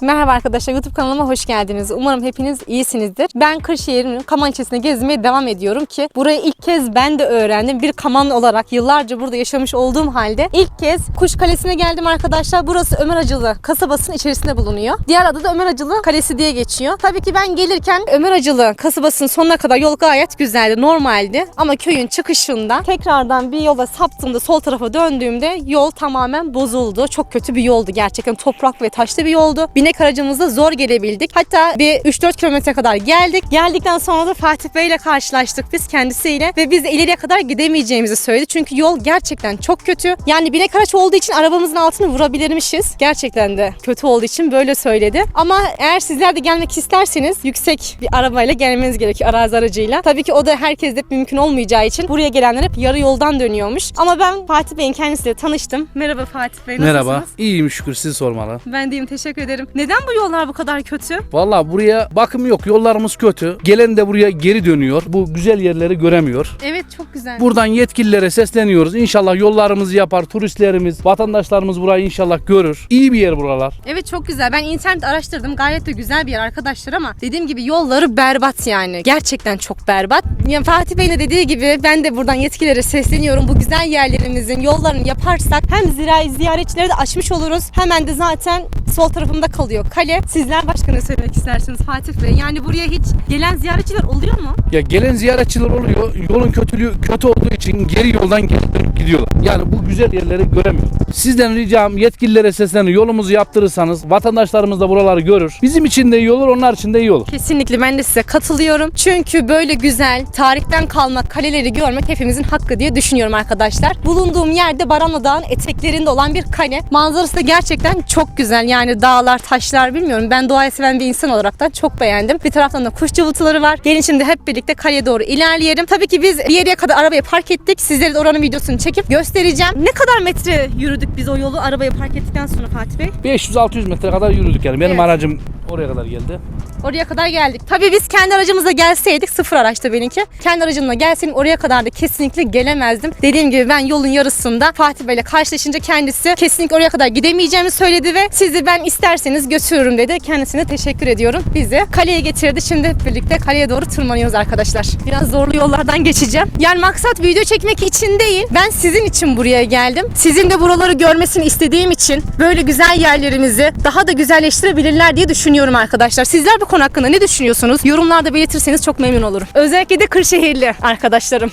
Merhaba arkadaşlar YouTube kanalıma hoş geldiniz. Umarım hepiniz iyisinizdir. Ben Kırşehir'in Kaman ilçesine gezmeye devam ediyorum ki burayı ilk kez ben de öğrendim. Bir Kaman olarak yıllarca burada yaşamış olduğum halde ilk kez Kuş Kalesi'ne geldim arkadaşlar. Burası Ömer Acılı kasabasının içerisinde bulunuyor. Diğer adı da Ömer Acılı Kalesi diye geçiyor. Tabii ki ben gelirken Ömer Acılı kasabasının sonuna kadar yol gayet güzeldi, normaldi. Ama köyün çıkışında tekrardan bir yola saptığımda sol tarafa döndüğümde yol tamamen bozuldu. Çok kötü bir yoldu gerçekten. Toprak ve taşlı bir yoldu. Binek aracımızla zor gelebildik. Hatta bir 3-4 kilometre kadar geldik. Geldikten sonra da Fatih Bey ile karşılaştık biz kendisiyle ve biz ileriye kadar gidemeyeceğimizi söyledi. Çünkü yol gerçekten çok kötü. Yani binek araç olduğu için arabamızın altını vurabilirmişiz. Gerçekten de kötü olduğu için böyle söyledi. Ama eğer sizler de gelmek isterseniz yüksek bir arabayla gelmeniz gerekiyor arazi aracıyla. Tabii ki o da herkeste mümkün olmayacağı için buraya gelenler hep yarı yoldan dönüyormuş. Ama ben Fatih Bey'in kendisiyle tanıştım. Merhaba Fatih Bey nasılsınız? Merhaba. İyiyim şükür siz sormalı. Ben deyim teşekkür ederim. Neden bu yollar bu kadar kötü? Valla buraya bakım yok. Yollarımız kötü. Gelen de buraya geri dönüyor. Bu güzel yerleri göremiyor. Evet çok güzel. Buradan yetkililere sesleniyoruz. İnşallah yollarımızı yapar. Turistlerimiz, vatandaşlarımız burayı inşallah görür. İyi bir yer buralar. Evet çok güzel. Ben internet araştırdım. Gayet de güzel bir yer arkadaşlar ama dediğim gibi yolları berbat yani. Gerçekten çok berbat. Yani Fatih Bey'in de dediği gibi ben de buradan yetkililere sesleniyorum. Bu güzel yerlerimizin yollarını yaparsak hem zirai ziyaretçileri de açmış oluruz. Hemen de zaten sol tarafımda kalıyor kale. Sizler başka ne söylemek istersiniz Fatih Bey? Yani buraya hiç gelen ziyaretçiler oluyor mu? Ya gelen ziyaretçiler oluyor. Yolun kötülüğü kötü olduğu için geri yoldan geri gidiyorlar. Yani bu güzel yerleri göremiyor. Sizden ricam yetkililere sesleniyorum. Yolumuzu yaptırırsanız vatandaşlarımız da buraları görür. Bizim için de iyi olur, onlar için de iyi olur. Kesinlikle ben de size katılıyorum. Çünkü böyle güzel, tarihten kalma kaleleri görmek hepimizin hakkı diye düşünüyorum arkadaşlar. Bulunduğum yerde Baranlı Dağı'nın eteklerinde olan bir kale. Manzarası da gerçekten çok güzel. Yani dağlar, taşlar bilmiyorum. Ben doğayı seven bir insan olarak da çok beğendim. Bir taraftan da kuş cıvıltıları var. Gelin şimdi hep birlikte kaleye doğru ilerleyelim. Tabii ki biz bir yere kadar arabayı park ettik. Sizlere de oranın videosunu çekip göstereceğim. Ne kadar metre yürüdük biz o yolu arabayı park ettikten sonra Fatih Bey? 500-600 metre kadar yürüdük yani. Benim Evet. aracım oraya kadar geldi. Oraya kadar geldik. Tabii biz kendi aracımızla gelseydik sıfır araçta benimki. Kendi aracımla gelseydim oraya kadar da kesinlikle gelemezdim. Dediğim gibi ben yolun yarısında Fatih Bey'le karşılaşınca kendisi kesinlikle oraya kadar gidemeyeceğimi söyledi ve sizi ben isterseniz götürürüm dedi. Kendisine teşekkür ediyorum. Bizi kaleye getirdi. Şimdi hep birlikte kaleye doğru tırmanıyoruz arkadaşlar. Biraz zorlu yollardan geçeceğim. Yani maksat video çekmek için değil. Ben sizin için buraya geldim. Sizin de buraları görmesini istediğim için böyle güzel yerlerimizi daha da güzelleştirebilirler diye düşünüyorum arkadaşlar. Sizler bu konu hakkında ne düşünüyorsunuz? Yorumlarda belirtirseniz çok memnun olurum. Özellikle de Kırşehirli arkadaşlarım.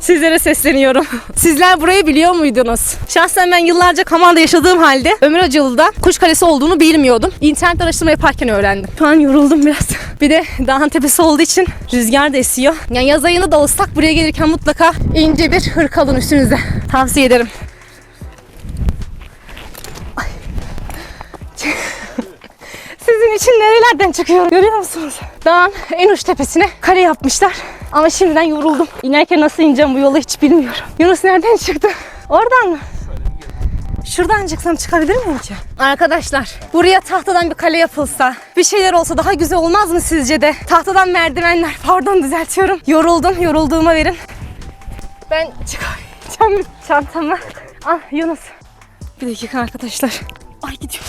Sizlere sesleniyorum. Sizler burayı biliyor muydunuz? Şahsen ben yıllarca Kaman'da yaşadığım halde Ömür Acılı'da Kuş Kalesi olduğunu bilmiyordum. İnternet araştırma yaparken öğrendim. Şu an yoruldum biraz. Bir de dağın tepesi olduğu için rüzgar da esiyor. Yani yaz ayında da olsak buraya gelirken mutlaka ince bir hırka alın üstünüze. Tavsiye ederim. İçin nerelerden çıkıyorum görüyor musunuz? Dağın en uç tepesine kare yapmışlar. Ama şimdiden yoruldum. İnerken nasıl ineceğim bu yolu hiç bilmiyorum. Yunus nereden çıktı? Oradan mı? Şuradan çıksam çıkabilir miyim ki? Arkadaşlar buraya tahtadan bir kale yapılsa bir şeyler olsa daha güzel olmaz mı sizce de? Tahtadan merdivenler pardon düzeltiyorum. Yoruldum yorulduğuma verin. Ben çıkaracağım çantamı. Ah Yunus. Bir dakika arkadaşlar. Ay gidiyor.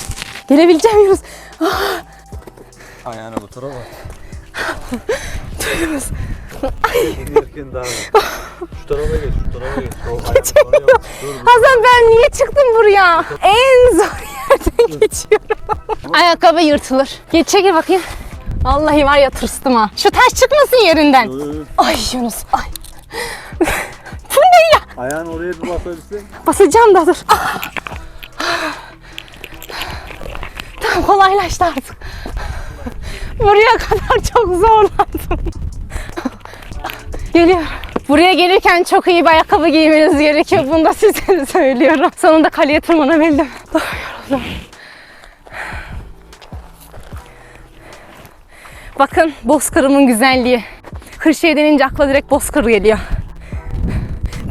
Gelebileceğim Yunus. Ayağına bu tarafa. Yunus. Giderken daha Şu tarafa geç, şu tarafa geç. O bak. Dur, dur. Hasan ben niye çıktım buraya? En zor yerden geçiyorum. Ayakkabı yırtılır. Geç çekil bakayım. Vallahi var ya tırstım ha. Şu taş çıkmasın yerinden. Ay Yunus ay. Bu ne ya? Ayağını oraya bir basabilsin. Basacağım da dur. Ah. Tamam kolaylaştı artık. Buraya kadar çok zorlandım. Geliyorum. Buraya gelirken çok iyi bir ayakkabı giymeniz gerekiyor. Bunu da size söylüyorum. Sonunda kaleye tırmanabildim. Oh, yoruldum. Bakın Bozkır'ımın güzelliği. Kırşehir denince akla direkt Bozkır geliyor.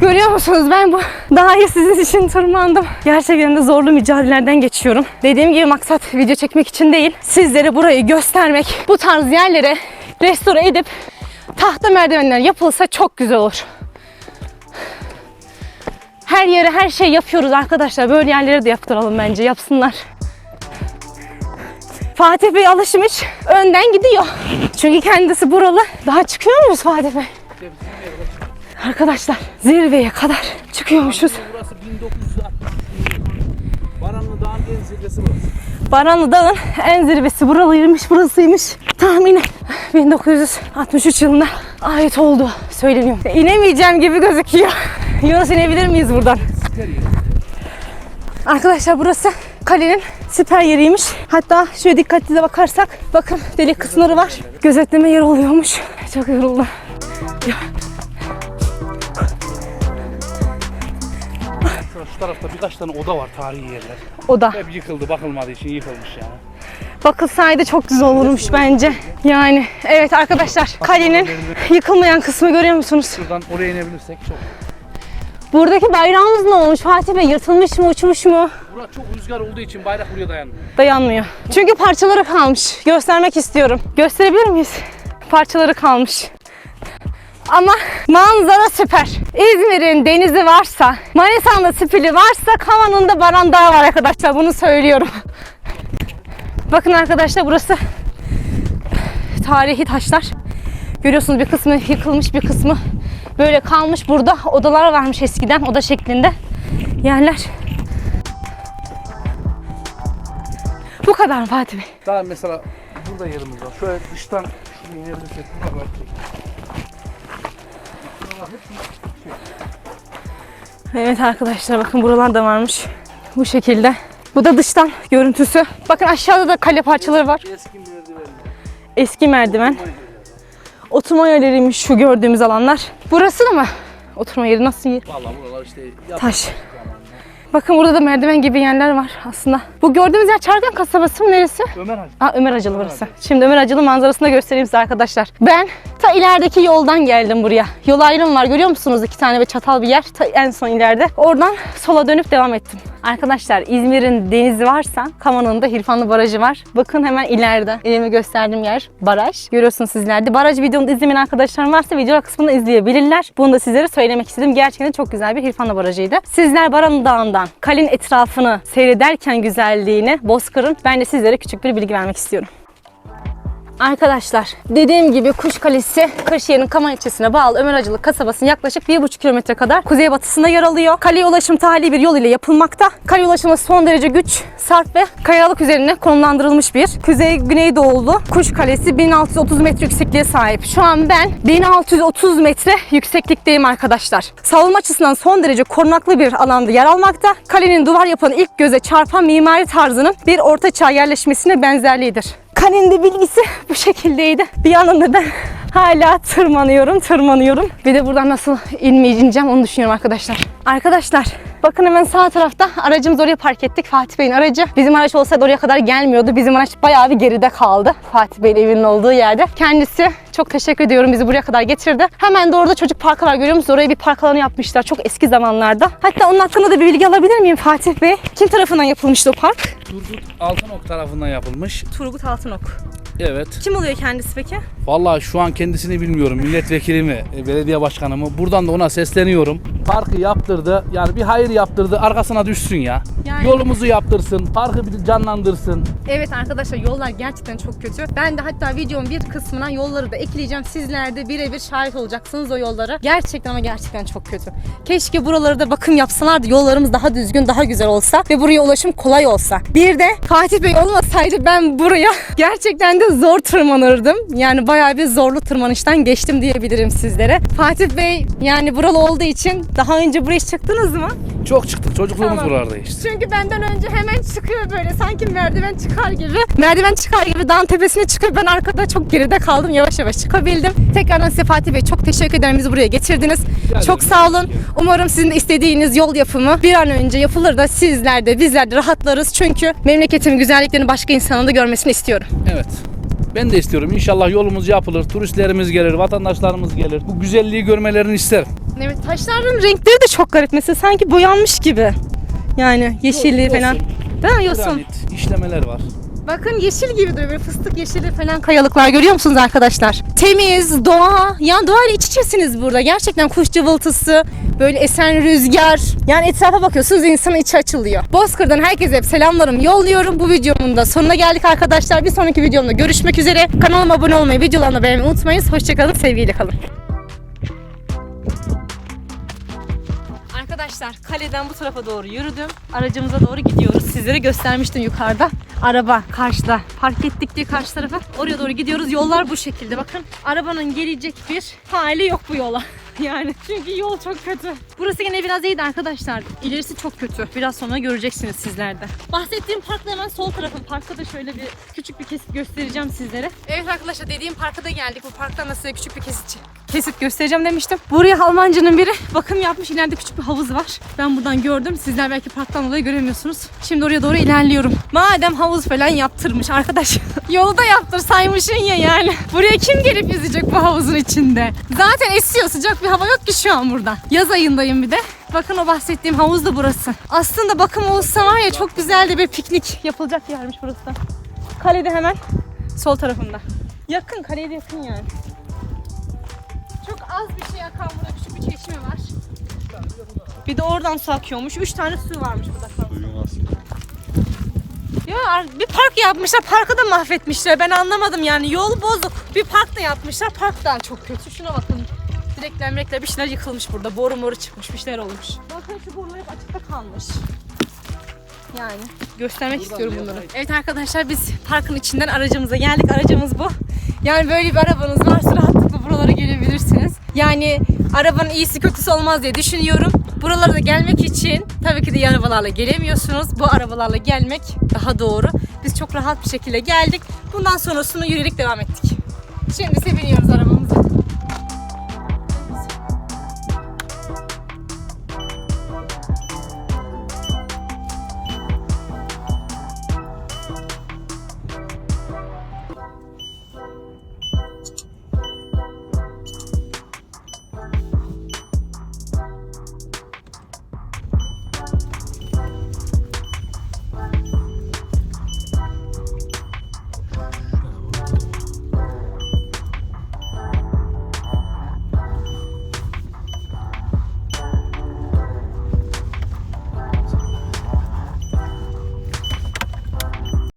Görüyor musunuz ben bu dağı sizin için tırmandım. Gerçekten de zorlu mücadelelerden geçiyorum. Dediğim gibi maksat video çekmek için değil. Sizlere burayı göstermek. Bu tarz yerlere restore edip tahta merdivenler yapılsa çok güzel olur. Her yere her şey yapıyoruz arkadaşlar. Böyle yerlere de yaptıralım bence. Yapsınlar. Fatih Bey alışmış. Önden gidiyor. Çünkü kendisi buralı. Daha çıkıyor muyuz Fatih Bey? Arkadaşlar zirveye kadar çıkıyormuşuz. Burası 1960. Baranlı Dağı'nın en zirvesi burası. Baranlı Dağı'nın en zirvesi buralıymış, burasıymış. Tahminen 1963 yılına ait olduğu söyleniyor. İnemeyeceğim gibi gözüküyor. Yunus inebilir miyiz buradan? Arkadaşlar burası kalenin siper yeriymiş. Hatta şöyle dikkatli de bakarsak bakın delik kısımları var. Gözetleme yeri oluyormuş. Çok yoruldum. Şurada şu tarafta birkaç tane oda var tarihi yerler. O da. Hep yıkıldı bakılmadığı için yıkılmış yani. Bakılsaydı çok güzel olurmuş bence. Yani evet arkadaşlar kalenin yıkılmayan kısmı görüyor musunuz? Şuradan oraya inebilirsek çok. Buradaki bayrağımız ne olmuş Fatih Bey? Yırtılmış mı, uçmuş mu? Burası çok rüzgar olduğu için bayrak buraya dayanmıyor. Dayanmıyor. Çünkü parçaları kalmış. Göstermek istiyorum. Gösterebilir miyiz? Parçaları kalmış. Ama manzara süper. İzmir'in denizi varsa, Manisa'nın spili varsa Kaman'ın da Baran Dağı var arkadaşlar. Bunu söylüyorum. Bakın arkadaşlar burası tarihi taşlar. Görüyorsunuz bir kısmı yıkılmış bir kısmı böyle kalmış. Burada odalar varmış eskiden oda şeklinde yerler. Bu kadar Fatih Bey. Daha mesela burada yerimiz var. Şöyle dıştan şuraya inebilirsek. Bak, bak. Evet arkadaşlar bakın buralar da varmış. Bu şekilde. Bu da dıştan görüntüsü. Bakın aşağıda da kale parçaları var. Eski merdivenler. Eski merdiven. Oturma yerleriymiş şu gördüğümüz alanlar. Burası da mı? Oturma yeri nasıl yer? Valla buralar işte Taş. Bakın burada da merdiven gibi yerler var aslında. Bu gördüğümüz yer Çarkan kasabası mı neresi? Ömer Hacı. Aa, Ömer Acılı burası. Şimdi Ömer Acılı manzarasını da göstereyim size arkadaşlar. Ben ta ilerideki yoldan geldim buraya. Yol ayrım var görüyor musunuz? İki tane ve çatal bir yer. Ta en son ileride. Oradan sola dönüp devam ettim. Arkadaşlar İzmir'in denizi varsa Kaman'ın da Hirfanlı Barajı var. Bakın hemen ileride. Elime gösterdiğim yer baraj. Görüyorsunuz sizler de. Baraj videomu izlemeyen arkadaşlarım varsa video kısmında izleyebilirler. Bunu da sizlere söylemek istedim. Gerçekten çok güzel bir Hirfanlı Barajı'ydı. Sizler Baran Dağı'ndan kalenin etrafını seyrederken güzelliğini, Bozkır'ın ben de sizlere küçük bir bilgi vermek istiyorum. Arkadaşlar dediğim gibi Kuş Kalesi Kırşehir'in Kaman ilçesine bağlı Ömer Acılı kasabasının yaklaşık 1,5 kilometre kadar kuzeybatısında yer alıyor. Kaleye ulaşım tali bir yol ile yapılmakta. Kale ulaşımı son derece güç, sarp ve kayalık üzerine konumlandırılmış bir kuzey güneydoğulu Kuş Kalesi 1630 metre yüksekliğe sahip. Şu an ben 1630 metre yükseklikteyim arkadaşlar. Savunma açısından son derece korunaklı bir alanda yer almakta. Kalenin duvar yapan ilk göze çarpan mimari tarzının bir ortaçağ yerleşmesine benzerliğidir. Kalenin de bilgisi bu şekildeydi. Bir yandan da ben hala tırmanıyorum, tırmanıyorum. Bir de buradan nasıl inmeyeceğim onu düşünüyorum arkadaşlar. Arkadaşlar bakın hemen sağ tarafta aracımızı oraya park ettik. Fatih Bey'in aracı. Bizim araç olsaydı oraya kadar gelmiyordu. Bizim araç bayağı bir geride kaldı. Fatih Bey'in evinin olduğu yerde. Kendisi çok teşekkür ediyorum bizi buraya kadar getirdi. Hemen de orada çocuk parkı var görüyor musunuz? Oraya bir park alanı yapmışlar çok eski zamanlarda. Hatta onun hakkında da bir bilgi alabilir miyim Fatih Bey? Kim tarafından yapılmıştı o park? Turgut Altınok tarafından yapılmış. Turgut Altınok. Evet. Kim oluyor kendisi peki? Vallahi şu an kendisini bilmiyorum. Milletvekili mi, e, belediye başkanı mı? Buradan da ona sesleniyorum. Parkı yaptırdı. Yani bir hayır yaptırdı. Arkasına düşsün ya. Yani- Yolumuzu yaptırsın. Parkı bir canlandırsın. Evet arkadaşlar yollar gerçekten çok kötü. Ben de hatta videonun bir kısmına yolları da ekleyeceğim. Sizler de birebir şahit olacaksınız o yollara. Gerçekten ama gerçekten çok kötü. Keşke buraları da bakım yapsalardı. Yollarımız daha düzgün, daha güzel olsa ve buraya ulaşım kolay olsa. Bir de Fatih Bey olmasaydı ben buraya gerçekten de zor tırmanırdım. Yani bayağı bir zorlu tırmanıştan geçtim diyebilirim sizlere. Fatih Bey yani buralı olduğu için daha önce buraya çıktınız mı? Çok çıktık. Çocukluğumuz Tamam. buralarda işte. Çünkü benden önce hemen çıkıyor böyle sanki merdiven çıkar gibi. Merdiven çıkar gibi dağın tepesine çıkıyor. Ben arkada çok geride kaldım. Yavaş yavaş çıkabildim. Tekrardan size Fatih Bey çok teşekkür ederim bizi buraya getirdiniz. Çok sağ olun. Umarım sizin de istediğiniz yol yapımı bir an önce yapılır da sizler de bizler de rahatlarız. Çünkü memleketimin güzelliklerini başka insanın da görmesini istiyorum. Evet. Ben de istiyorum. İnşallah yolumuz yapılır. Turistlerimiz gelir, vatandaşlarımız gelir. Bu güzelliği görmelerini isterim. Evet taşların renkleri de çok garip. Mesela sanki boyanmış gibi. Yani yeşilliği Yosun. falan. Değil mi yosun? Granit işlemeler var. Bakın yeşil gibi duruyor böyle fıstık yeşili falan kayalıklar görüyor musunuz arkadaşlar? Temiz, doğa, yani doğayla iç içesiniz burada. Gerçekten kuş cıvıltısı, Böyle esen rüzgar. Yani etrafa bakıyorsunuz insanın içi açılıyor. Bozkır'dan herkese hep selamlarımı yolluyorum. Bu videomun da sonuna geldik arkadaşlar. Bir sonraki videomda görüşmek üzere. Kanalıma abone olmayı, videolarımı beğenmeyi unutmayın. Hoşçakalın, sevgiyle kalın. Arkadaşlar kaleden bu tarafa doğru yürüdüm. Aracımıza doğru gidiyoruz. Sizlere göstermiştim yukarıda. Araba karşıda. Park ettik diye karşı tarafa. Oraya doğru gidiyoruz. Yollar bu şekilde. Bakın arabanın gelecek bir hali yok bu yola. Yani çünkü yol çok kötü. Burası yine biraz iyiydi arkadaşlar. İlerisi çok kötü. Biraz sonra göreceksiniz sizler de. Bahsettiğim parkla hemen sol tarafın. Parkta da şöyle bir küçük bir kesit göstereceğim sizlere. Evet arkadaşlar dediğim parka da geldik. Bu parktan da size küçük bir kesit kesit göstereceğim demiştim. Buraya Almancının biri bakım yapmış. İleride küçük bir havuz var. Ben buradan gördüm. Sizler belki parktan dolayı göremiyorsunuz. Şimdi oraya doğru ilerliyorum. Madem havuz falan yaptırmış arkadaş. Yolu da yaptır saymışsın ya yani. Buraya kim gelip yüzecek bu havuzun içinde? Zaten esiyor sıcak bir hava yok ki şu an burada. Yaz ayındayım bir de. Bakın o bahsettiğim havuz da burası. Aslında bakım olsa var ya çok güzel de bir piknik yapılacak yermiş burası da. Kalede hemen sol tarafında. Yakın kaleye de yakın yani. Çok az bir şey akan burada küçük bir çeşme var. Bir de oradan su akıyormuş. Üç tane su varmış burada. Suyun aslında. Ya bir park yapmışlar, parkı da mahvetmişler. Ben anlamadım yani. Yol bozuk. Bir park da yapmışlar, park da çok kötü. Şuna bakın. Direkler direkler bir şeyler yıkılmış burada. Boru moru çıkmış, bir şeyler olmuş. Bakın şu borular hep açıkta kalmış. Yani göstermek istiyorum bunları. Evet arkadaşlar biz parkın içinden aracımıza geldik. Aracımız bu. Yani böyle bir arabanız varsa rahatlıkla buralara gelebilirsiniz. Yani arabanın iyisi kötüsü olmaz diye düşünüyorum. Buralara da gelmek için tabii ki de arabalarla gelemiyorsunuz. Bu arabalarla gelmek daha doğru. Biz çok rahat bir şekilde geldik. Bundan sonrasını yürüyerek devam ettik. Şimdi ise biniyoruz arabamıza.